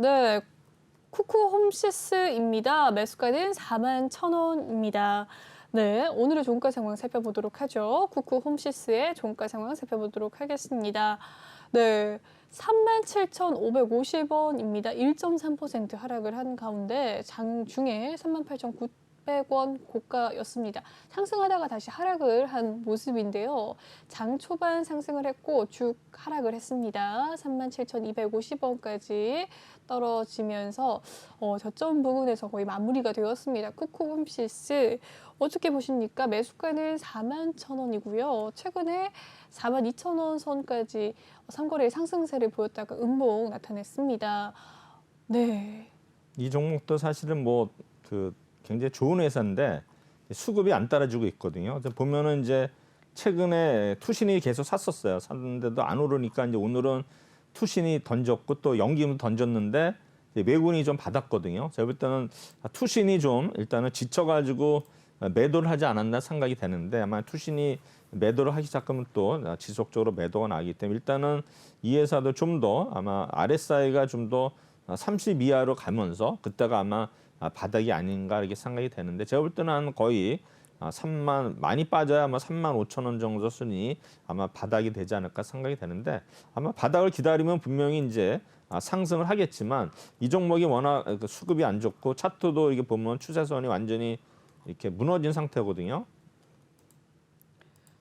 네, 쿠쿠 홈시스입니다. 매수가는 4만 1,000원입니다. 네, 오늘의 종가 상황 살펴보도록 하죠. 쿠쿠 홈시스의 종가 상황 살펴보도록 하겠습니다. 네, 37,550원입니다. 1.3% 하락을 한 가운데 장중에 38,900 원 고가였습니다. 상승하다가 다시 하락을 한 모습인데요. 장 초반 상승을 했고 쭉 하락을 했습니다. 37,250원까지 떨어지면서 어, 저점 부분에서 거의 마무리가 되었습니다. 쿠쿠 홈시스 어떻게 보십니까? 매수가는 4만 1,000원이고요. 최근에 4만 2천 원 선까지 삼거래 상승세를 보였다가 음봉 나타냈습니다. 네. 이 종목도 사실은 뭐 그 굉장히 좋은 회사인데 수급이 안 따라주고 있거든요. 보면은 이제 최근에 투신이 계속 샀었어요. 샀는데도 안 오르니까 이제 오늘은 투신이 던졌고 또 연기금 던졌는데 매군이 좀 받았거든요. 제가 볼 때는 투신이 좀 일단은 지쳐가지고 매도를 하지 않았나 생각이 되는데 아마 투신이 매도를 하기 시작하면 또 지속적으로 매도가 나기 때문에 일단은 이 회사도 좀 더 아마 RSI가 좀더 30 이하로 가면서 그때가 아마 바닥이 아닌가 이렇게 생각이 되는데 제가 볼 때는 한 거의 3만 많이 빠져야 아마 3만 5천 원 정도 순이 아마 바닥이 되지 않을까 생각이 되는데 아마 바닥을 기다리면 분명히 이제 아, 상승을 하겠지만 이 종목이 워낙 그 수급이 안 좋고 차트도 이게 보면 추세선이 완전히 이렇게 무너진 상태거든요.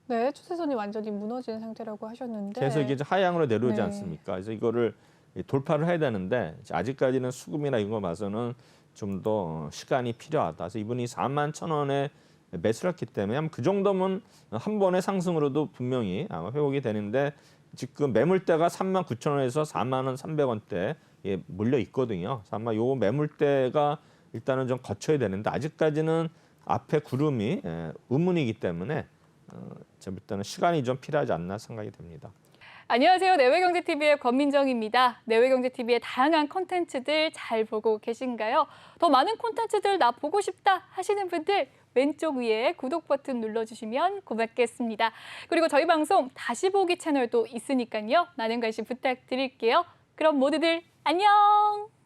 네, 추세선이 완전히 무너진 상태라고 하셨는데 계속 이게 하향으로 내려오지 네. 않습니까? 그래서 이거를 돌파를 해야 되는데 아직까지는 수급이나 이거 봐서는 좀 더 시간이 필요하다. 그래서 이분이 4만 천 원에 매수를 했기 때문에 그 정도면 한 번의 상승으로도 분명히 아마 회복이 되는데 지금 매물대가 3만 9천 원에서 4만 원 300원대 에 물려 있거든요. 아마 요 매물대가 일단은 좀 거쳐야 되는데 아직까지는 앞에 구름이 예, 의문이기 때문에 어, 때는 시간이 좀 필요하지 않나 생각이 됩니다. 안녕하세요. 내외경제TV의 권민정입니다. 내외경제TV의 다양한 콘텐츠들 잘 보고 계신가요? 더 많은 콘텐츠들 나 보고 싶다 하시는 분들 왼쪽 위에 구독 버튼 눌러주시면 고맙겠습니다. 그리고 저희 방송 다시 보기 채널도 있으니까요. 많은 관심 부탁드릴게요. 그럼 모두들 안녕!